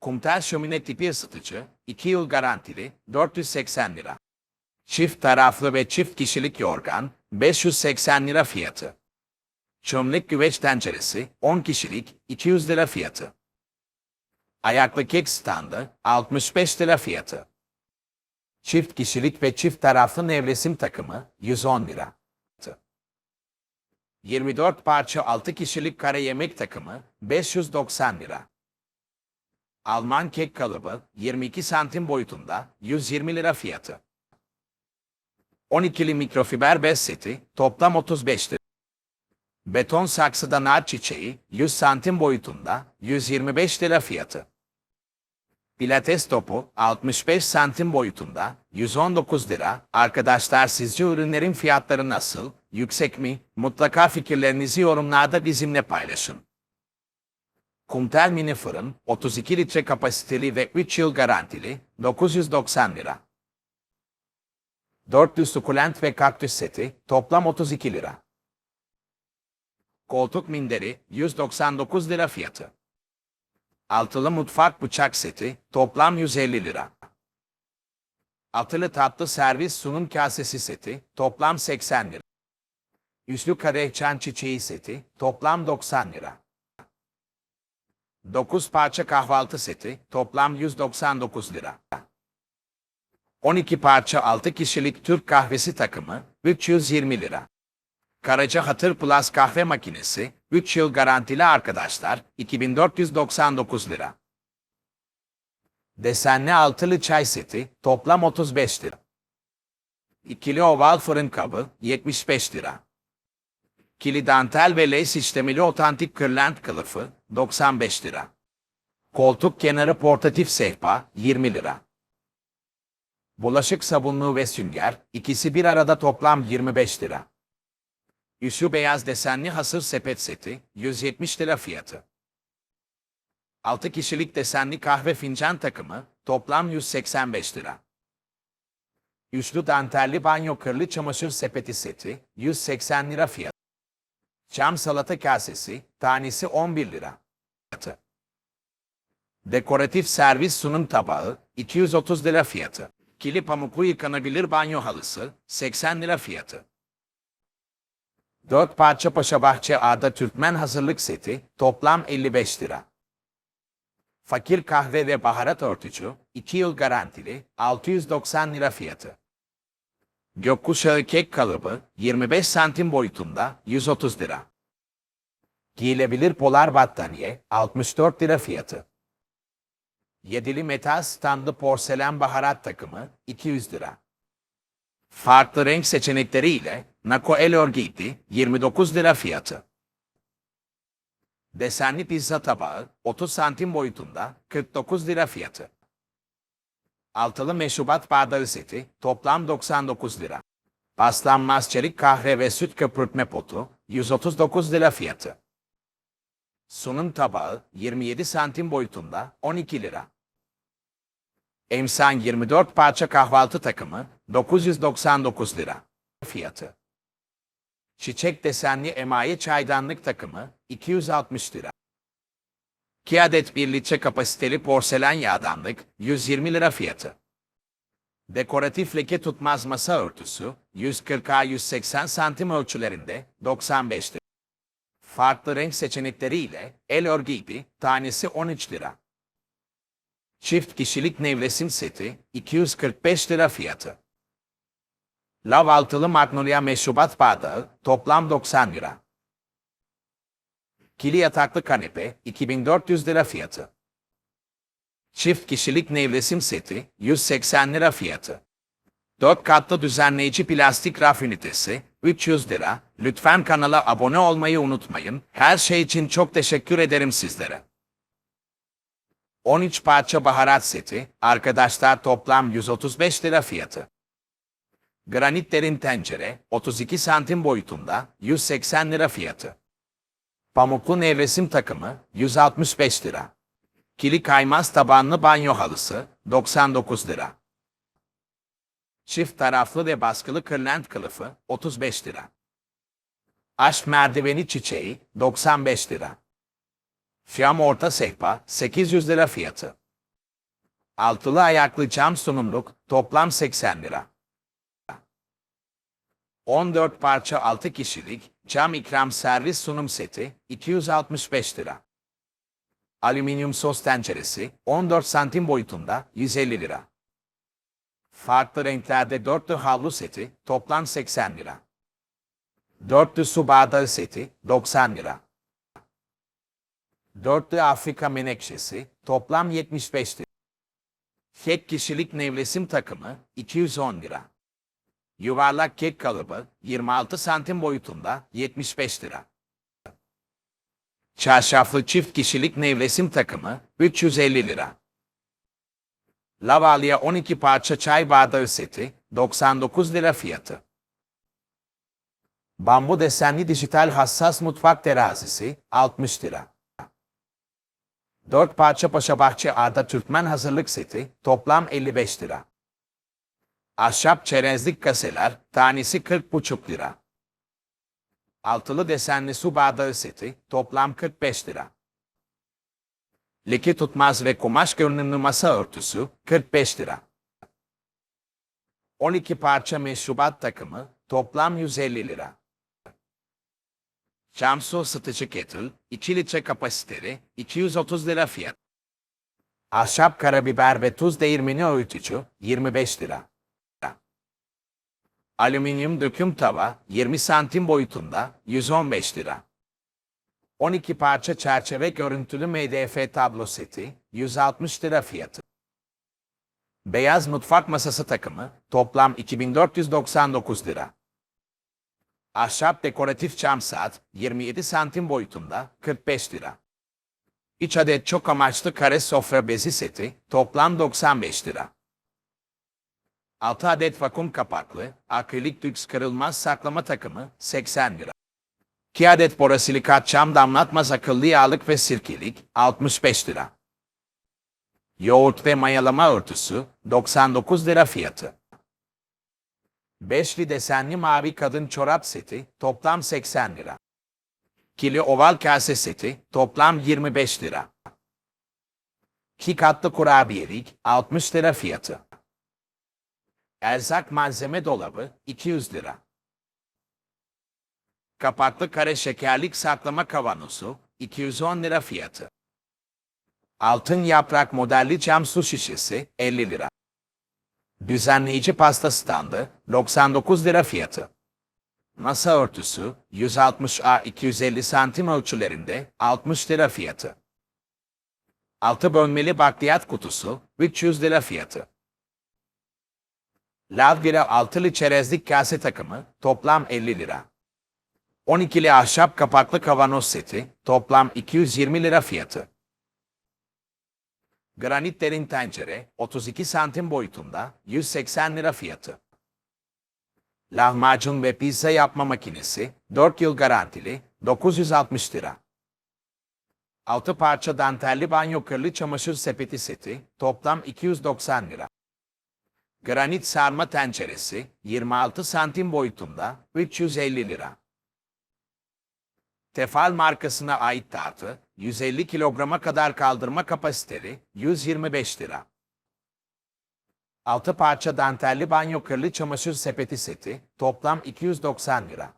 Kumtel şömine tipi ısıtıcı, 2 yıl garantili, 480 lira. Çift taraflı ve çift kişilik yorgan, 580 lira fiyatı. Çömlek güveç tenceresi, 10 kişilik, 200 lira fiyatı. Ayaklı kek standı, 65 lira fiyatı. Çift kişilik ve çift taraflı nevresim takımı, 110 lira. 24 parça 6 kişilik kare yemek takımı, 590 lira. Alman kek kalıbı, 22 santim boyutunda, 120 lira fiyatı. 12'li mikrofiber bez seti, toplam 35 lira. Beton saksıda nar çiçeği, 100 santim boyutunda, 125 lira fiyatı. Pilates topu, 65 santim boyutunda, 119 lira. Arkadaşlar sizce ürünlerin fiyatları nasıl, yüksek mi? Mutlaka fikirlerinizi yorumlarda bizimle paylaşın. Kumtel mini fırın, 32 litre kapasiteli ve 3 yıl garantili, 990 lira. 400 sukulent ve kaktüs seti, toplam 32 lira. Koltuk minderi, 199 lira fiyatı. Altılı mutfak bıçak seti, toplam 150 lira. Altılı tatlı servis sunum kasesi seti, toplam 80 lira. Üslü kadeh çan çiçeği seti, toplam 90 lira. 9 parça kahvaltı seti, toplam 199 lira. 12 parça 6 kişilik Türk kahvesi takımı, 320 lira. Karaca Hatır Plus kahve makinesi, 3 yıl garantili arkadaşlar, 2499 lira. Desenli altılı çay seti, toplam 35 lira. İkili oval fırın kabı, 75 lira. Kili dantel ve lace işlemeli otantik kırlent kılıfı, 95 lira. Koltuk kenarı portatif sehpa, 20 lira. Bulaşık sabunluğu ve sünger, ikisi bir arada toplam 25 lira. Üsü beyaz desenli hasır sepet seti, 170 lira fiyatı. 6 kişilik desenli kahve fincan takımı, toplam 185 lira. Üçlü dantelli banyo kırlı çamaşır sepeti seti, 180 lira fiyatı. Cam salata kasesi, tanesi 11 lira. Fiyatı. Dekoratif servis sunum tabağı, 230 lira fiyatı. Kili pamuklu yıkanabilir banyo halısı, 80 lira fiyatı. 4 parça Paşabahçe Ağda Türkmen hazırlık seti, toplam 55 lira. Fakir kahve ve baharat örtücü, 2 yıl garantili, 690 lira fiyatı. Gökkuşağı kek kalıbı, 25 santim boyutunda, 130 lira. Giyilebilir polar battaniye, 64 lira fiyatı. Yedili metal standlı porselen baharat takımı, 200 lira. Farklı renk seçenekleriyle Nako El Örgütü 29 lira fiyatı. Desenli pizza tabağı 30 santim boyutunda 49 lira fiyatı. Altılı meşrubat bardağı seti toplam 99 lira. Paslanmaz çelik kahve ve süt köpürtme potu 139 lira fiyatı. Sunum tabağı 27 santim boyutunda 12 lira. Emsan 24 parça kahvaltı takımı 999 lira. Fiyatı. Çiçek desenli emaye çaydanlık takımı 260 lira. 2 adet 1 litre kapasiteli porselen yağdanlık 120 lira fiyatı. Dekoratif leke tutmaz masa örtüsü 140'a 180 santim ölçülerinde 95 lira. Farklı renk seçenekleriyle el örgüyü tanesi 13 lira. Çift kişilik nevresim seti 245 lira fiyatı. Lav altılı magnolia meşrubat bardağı toplam 90 lira. Kili yataklı kanepe 2400 lira fiyatı. Çift kişilik nevresim seti 180 lira fiyatı. 4 katlı düzenleyici plastik raf ünitesi 300 lira. Lütfen kanala abone olmayı unutmayın. Her şey için çok teşekkür ederim sizlere. 13 parça baharat seti, arkadaşlar toplam 135 lira fiyatı. Granit derin tencere, 32 santim boyutunda, 180 lira fiyatı. Pamuklu nevresim takımı, 165 lira. Kili kaymaz tabanlı banyo halısı, 99 lira. Çift taraflı ve baskılı kırlent kılıfı, 35 lira. Aşk merdiveni çiçeği, 95 lira. Fiyam orta sehpa, 800 lira fiyatı. Altılı ayaklı cam sunumluk toplam 80 lira. 14 parça 6 kişilik cam ikram servis sunum seti 265 lira. Alüminyum sos tenceresi 14 santim boyutunda 150 lira. Farklı renklerde dörtlü havlu seti toplam 80 lira. Dörtlü su bardağı seti 90 lira. Dörtlü Afrika menekşesi toplam 75 lira. Tek kişilik nevresim takımı 210 lira. Yuvarlak kek kalıbı 26 santim boyutunda 75 lira. Çarşaflı çift kişilik nevresim takımı 350 lira. Lavalya 12 parça çay bardağı seti 99 lira fiyatı. Bambu desenli dijital hassas mutfak terazisi 60 lira. 4 parça Paşabahçe Arda Türkmen hazırlık seti toplam 55 lira. Ahşap çerezlik kaseler tanesi 40,5 lira. Altılı desenli su bardağı seti toplam 45 lira. Leke tutmaz ve kumaş görünümlü masa örtüsü 45 lira. 12 parça meşrubat takımı toplam 150 lira. Cam su ısıtıcı kettle 2 litre kapasiteli 230 lira fiyat. Ahşap karabiber ve tuz değirmeni öğütücü 25 lira. Alüminyum döküm tava 20 santim boyutunda 115 lira. 12 parça çerçeve görüntülü MDF tablo seti 160 lira fiyatı. Beyaz mutfak masası takımı toplam 2499 lira. Ahşap dekoratif cam saat 27 santim boyutunda 45 lira. 3 adet çok amaçlı kare sofra bezi seti toplam 95 lira. 6 adet vakum kapaklı akrilik lüks kırılmaz saklama takımı 80 lira. 2 adet borosilikat cam damlatmaz akıllı yağlık ve sirkelik 65 lira. Yoğurt ve mayalama örtüsü 99 lira fiyatı. Beşli desenli mavi kadın çorap seti toplam 80 lira. Kili oval kase seti toplam 25 lira. İki katlı kurabiyelik 60 lira fiyatı. Erzak malzeme dolabı 200 lira. Kapaklı kare şekerlik saklama kavanozu 210 lira fiyatı. Altın yaprak modelli cam su şişesi 50 lira. Düzenleyici pasta standı 99 lira fiyatı. Masa örtüsü 160 A 250 santim ölçülerinde 60 lira fiyatı. Altı bölmeli bakliyat kutusu 300 lira fiyatı. Lavgira altılı çerezlik kase takımı toplam 50 lira. 12'li ahşap kapaklı kavanoz seti toplam 220 lira fiyatı. Granit derin tencere 32 santim boyutunda 180 lira fiyatı. Lahmacun ve pizza yapma makinesi 4 yıl garantili 960 lira. 6 parça dantelli banyo kırlı çamaşır sepeti seti toplam 290 lira. Granit sarma tenceresi 26 santim boyutunda 350 lira. Tefal markasına ait tartı 150 kilograma kadar kaldırma kapasiteli 125 lira. 6 parça dantelli banyo kırlı çamaşır sepeti seti toplam 290 lira.